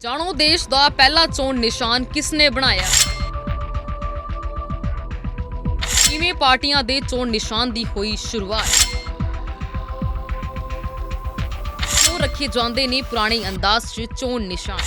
ਜਾਣੋ ਦੇਸ਼ ਦਾ ਪਹਿਲਾ ਚੋਣ ਨਿਸ਼ਾਨ ਕਿਸ ਨੇ ਬਣਾਇਆ? ਕਿਵੇਂ ਪਾਰਟੀਆਂ ਦੇ ਚੋਣ ਨਿਸ਼ਾਨ ਦੀ ਹੋਈ ਸ਼ੁਰੂਆਤ? ਕਿਉਂ ਰੱਖੇ ਜਾਂਦੇ ਨੇ ਪੁਰਾਣੇ ਅੰਦਾਜ਼ 'ਚ ਚੋਣ ਨਿਸ਼ਾਨ?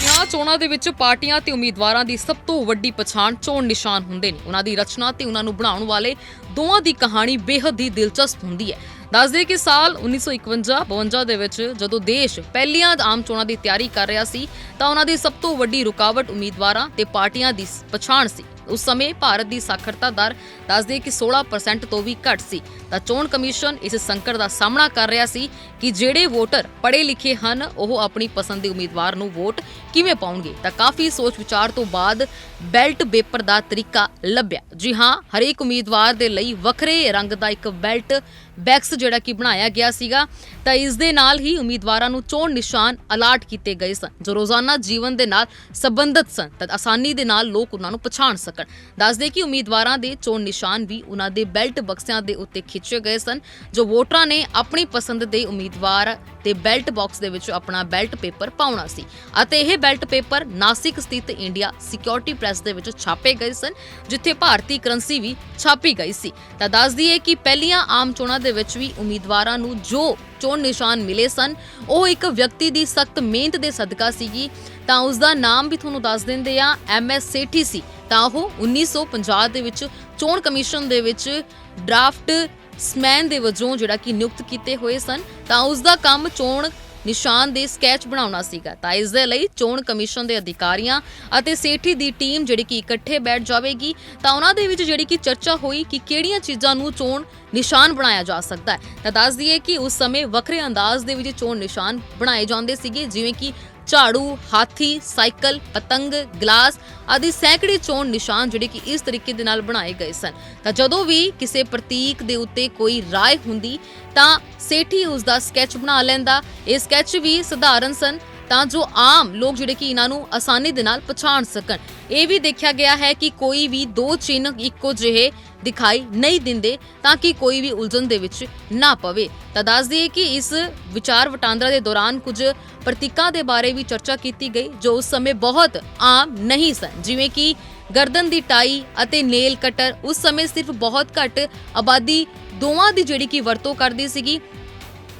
ਵਿਆਹ ਚੋਣਾਂ ਦੇ ਵਿੱਚ ਪਾਰਟੀਆਂ ਤੇ ਉਮੀਦਵਾਰਾਂ ਦੀ ਸਭ ਤੋਂ ਵੱਡੀ ਪਛਾਣ ਚੋਣ ਨਿਸ਼ਾਨ ਹੁੰਦੇ ਨੇ? ਉਹਨਾਂ ਦੀ ਰਚਨਾ ਤੇ ਉਹਨਾਂ ਨੂੰ ਬਣਾਉਣ ਵਾਲੇ ਦੋਵਾਂ ਦੀ ਕਹਾਣੀ ਬੇहद ਹੀ ਦਿਲਚਸਪ ਹੁੰਦੀ ਹੈ। ਦੱਸਦੇ ਕਿ ਸਾਲ 1951-52 ਦੇ ਵਿੱਚ ਜਦੋਂ ਦੇਸ਼ ਪਹਿਲੀਆਂ ਆਮ ਚੋਣਾਂ ਦੀ ਤਿਆਰੀ ਕਰ ਰਿਹਾ ਸੀ, ਤਾਂ ਉਹਨਾਂ ਦੀ ਸਭ ਤੋਂ ਵੱਡੀ ਰੁਕਾਵਟ ਉਮੀਦਵਾਰਾਂ ਤੇ ਪਾਰਟੀਆਂ ਦੀ ਪਛਾਣ ਸੀ। ਉਸ ਸਮੇਂ ਭਾਰਤ ਦੀ ਸਾਖਰਤਾ ਦਰ ਦੱਸਦੇ ਕਿ 16% ਤੋਂ ਵੀ ਘੱਟ ਸੀ। ਤਾਂ ਚੋਣ ਕਮਿਸ਼ਨ ਇਸ ਸੰਕਟ ਦਾ ਸਾਹਮਣਾ ਕਰ ਰਿਹਾ ਸੀ ਕਿ ਜਿਹੜੇ ਵੋਟਰ ਪੜ੍ਹੇ ਲਿਖੇ ਹਨ, ਉਹ ਆਪਣੀ ਪਸੰਦ ਦੇ ਉਮੀਦਵਾਰ ਨੂੰ ਵੋਟ ਕਿਵੇਂ ਪਾਉਣਗੇ? ਤਾਂ ਕਾਫੀ ਸੋਚ ਵਿਚਾਰ ਤੋਂ ਬਾਅਦ ਬੈਲਟ ਪੇਪਰ ਦਾ ਤਰੀਕਾ ਲੱਭਿਆ। ਜੀ ਹਾਂ, ਹਰੇਕ ਉਮੀਦਵਾਰ ਦੇ ਲਈ ਵੱਖਰੇ ਰੰਗ ਦਾ ਇੱਕ ਬੈਲਟ ਬੈਕਸ ਜਿਹੜਾ ਕਿ ਬਣਾਇਆ ਗਿਆ ਸੀਗਾ। ਤਾਂ ਇਸ ਦੇ ਨਾਲ ਹੀ ਉਮੀਦਵਾਰਾਂ ਨੂੰ ਚੋਣ ਨਿਸ਼ਾਨ ਅਲਾਟ ਕੀਤੇ ਗਏ ਸਨ, ਜੋ ਰੋਜ਼ਾਨਾ ਜੀਵਨ ਦੇ ਨਾਲ ਸੰਬੰਧਿਤ ਸਨ। ਤਾਂ ਆਸਾਨੀ ਦੇ ਨਾਲ ਲੋਕ ਉਹਨਾਂ ਨੂੰ ਪਛਾਣ ਸਕਣ। ਦੱਸਦੇ ਕਿ ਉਮੀਦਵਾਰਾਂ ਦੇ ਚੋਣ ਨਿਸ਼ਾਨ ਵੀ ਉਹਨਾਂ ਦੇ ਬੈਲਟ ਬਕਸਿਆਂ ਦੇ ਉੱਤੇ ਖਿੱਚੇ ਗਏ ਸਨ, ਜੋ ਵੋਟਰਾਂ ਨੇ ਆਪਣੀ ਪਸੰਦ ਦੇ ਉਮੀਦਵਾਰ ਤੇ ਬੈਲਟ ਬਾਕਸ ਦੇ ਵਿੱਚ ਆਪਣਾ ਬੈਲਟ ਪੇਪਰ ਪਾਉਣਾ ਸੀ। ਅਤੇ ਇਹ ਬੈਲਟ ਪੇਪਰ ਨਾਸਿਕ ਸਥਿਤ ਇੰਡੀਆ ਸਿਕਿਉਰਿਟੀ ਪ੍ਰੈਸ ਦੇ ਵਿੱਚ ਛਾਪੇ ਗਏ ਸਨ, ਜਿੱਥੇ ਭਾਰਤੀ ਕਰੰਸੀ ਵੀ ਛਾਪੀ ਗਈ ਸੀ। ਤਾਂ ਦੱਸ ਦਈਏ ਕਿ ਪਹਿਲੀਆਂ ਆਮ ਚੋਣਾਂ ਦੇ ਵਿੱਚ ਵੀ ਉਮੀਦਵਾਰਾਂ ਨੂੰ ਜੋ ਚੋਣ ਨਿਸ਼ਾਨ ਮਿਲੇ ਸਨ। ਉਹ ਇੱਕ ਵਿਅਕਤੀ ਦੀ ਸਖਤ ਮਿਹਨਤ ਦੇ ਸਦਕਾ ਸੀਗੀ। ਤਾਂ ਉਸ ਦਾ ਨਾਮ ਵੀ ਤੁਹਾਨੂੰ ਦੱਸ ਦਿੰਦੇ ਆ, ਐਮ ਐਸ ਸੇਠੀ ਸੀ। ਤਾਂ ਉਹ 1950 ਦੇ ਵਿੱਚ ਚੋਣ ਕਮਿਸ਼ਨ ਦੇ ਵਿੱਚ ਡਰਾਫਟ ਸਮੈਨ ਦੇ ਵਜੋਂ ਜਿਹੜਾ ਕਿ ਨਿਯੁਕਤ ਕੀਤੇ ਹੋਏ ਸਨ। ਤਾਂ ਉਸ ਦਾ ਕੰਮ ਚੋਣ ਨਿਸ਼ਾਨ ਦੇ ਸਕੈਚ ਬਣਾਉਣਾ ਸੀਗਾ। ਤਾਂ ਇਸ ਦੇ ਲਈ ਚੋਣ ਕਮਿਸ਼ਨ ਦੇ ਅਧਿਕਾਰੀਆਂ ਅਤੇ ਸੇਠੀ ਦੀ ਟੀਮ ਜਿਹੜੀ ਕਿ ਇਕੱਠੇ ਬੈਠ ਜਾਵੇਗੀ, ਤਾਂ ਉਹਨਾਂ ਦੇ ਵਿੱਚ ਜਿਹੜੀ ਕਿ ਚਰਚਾ ਹੋਈ ਕਿ ਕਿਹੜੀਆਂ ਚੀਜ਼ਾਂ ਨੂੰ ਚੋਣ ਨਿਸ਼ਾਨ ਬਣਾਇਆ ਜਾ ਸਕਦਾ ਹੈ। ਤਾਂ ਦੱਸ ਦਈਏ ਕਿ ਉਸ ਸਮੇਂ ਵੱਖਰੇ ਅੰਦਾਜ਼ ਦੇ ਵਿੱਚ ਚੋਣ ਨਿਸ਼ਾਨ ਬਣਾਏ ਜਾਂਦੇ ਸੀਗੇ, ਜਿਵੇਂ ਕਿ ਝਾੜੂ, ਹਾਥੀ, ਸਾਈਕਲ, ਪਤੰਗ, ਗਲਾਸ ਆਦਿ ਸੈਂਕੜੇ ਚੋਣ ਨਿਸ਼ਾਨ ਜਿਹੜੇ ਕਿ ਇਸ ਤਰੀਕੇ ਦੇ ਨਾਲ ਬਣਾਏ ਗਏ ਸਨ। ਤਾਂ ਜਦੋਂ ਵੀ ਕਿਸੇ ਪ੍ਰਤੀਕ ਦੇ ਉੱਤੇ ਕੋਈ ਰਾਏ ਹੁੰਦੀ ਤਾਂ ਸੇਠੀ ਉਸ ਦਾ ਸਕੈਚ ਬਣਾ ਲੈਂਦਾ। ਇਹ ਸਕੈਚ ਵੀ ਸਧਾਰਨ ਸਨ। ਤਾਂ ਜੋ ਆਮ ਲੋਕ ਜਿਹੜੇ ਕਿ ਇਹਨਾਂ ਨੂੰ ਆਸਾਨੀ ਦੇ ਨਾਲ ਪਛਾਣ ਸਕਣ। ਇਹ ਵੀ ਦੇਖਿਆ ਗਿਆ ਹੈ ਕਿ ਕੋਈ ਵੀ ਦੋ ਚਿੰਨ੍ਹ ਇੱਕੋ ਜਿਹੇ ਦਿਖਾਈ ਨਹੀਂ ਦਿੰਦੇ ਤਾਂ ਕਿ ਕੋਈ ਵੀ ਉਲਝਣ ਦੇ ਵਿੱਚ ਨਾ ਪਵੇ। ਤਾਂ ਦੱਸ ਦਈਏ ਕਿ ਇਸ ਵਿਚਾਰ ਵਟਾਂਦਰਾ ਦੇ ਦੌਰਾਨ ਕੁਝ ਪ੍ਰਤੀਕਾਂ ਦੇ ਬਾਰੇ ਵੀ ਚਰਚਾ ਕੀਤੀ ਗਈ, ਜੋ ਉਸ ਸਮੇਂ ਬਹੁਤ ਆਮ ਨਹੀਂ ਸਨ। ਜਿਵੇਂ ਕਿ ਗਰਦਨ ਦੀ ਟਾਈ ਅਤੇ ਨੇਲ ਕਟਰ, ਉਸ ਸਮੇਂ ਸਿਰਫ ਬਹੁਤ ਘੱਟ ਆਬਾਦੀ ਦੋਵਾਂ ਦੀ ਜਿਹੜੀ ਕਿ ਵਰਤੋਂ ਕਰਦੀ ਸੀਗੀ।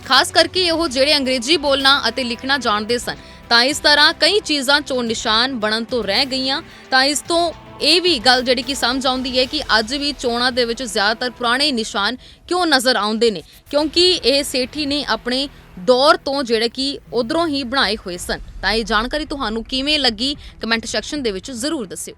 ਖਾਸ ਕਰਕੇ ਉਹ ਜਿਹੜੇ ਅੰਗਰੇਜ਼ੀ ਬੋਲਣਾ ਅਤੇ ਲਿਖਣਾ ਜਾਣਦੇ ਸਨ। ਤਾਂ ਇਸ ਤਰ੍ਹਾਂ ਕਈ ਚੀਜ਼ਾਂ ਚੋਣ ਨਿਸ਼ਾਨ ਬਣਨ ਤੋਂ ਰਹਿ ਗਈਆਂ। ਤਾਂ ਇਸ ਤੋਂ ਇਹ ਵੀ ਗੱਲ ਜਿਹੜੀ ਕਿ ਸਮਝ ਆਉਂਦੀ ਹੈ ਕਿ ਅੱਜ ਵੀ ਚੋਣਾਂ ਦੇ ਵਿੱਚ ਜ਼ਿਆਦਾਤਰ ਪੁਰਾਣੇ ਨਿਸ਼ਾਨ ਕਿਉਂ ਨਜ਼ਰ ਆਉਂਦੇ ਨੇ? ਕਿਉਂਕਿ ਇਹ ਸੇਠੀ ਨੇ ਆਪਣੇ ਦੌਰ ਤੋਂ ਜਿਹੜੇ ਕਿ ਉਧਰੋਂ ਹੀ ਬਣਾਏ ਹੋਏ ਸਨ। ਤਾਂ ਇਹ ਜਾਣਕਾਰੀ ਤੁਹਾਨੂੰ ਕਿਵੇਂ ਲੱਗੀ? ਕਮੈਂਟ ਸੈਕਸ਼ਨ ਦੇ ਵਿੱਚ ਜ਼ਰੂਰ ਦੱਸਿਓ।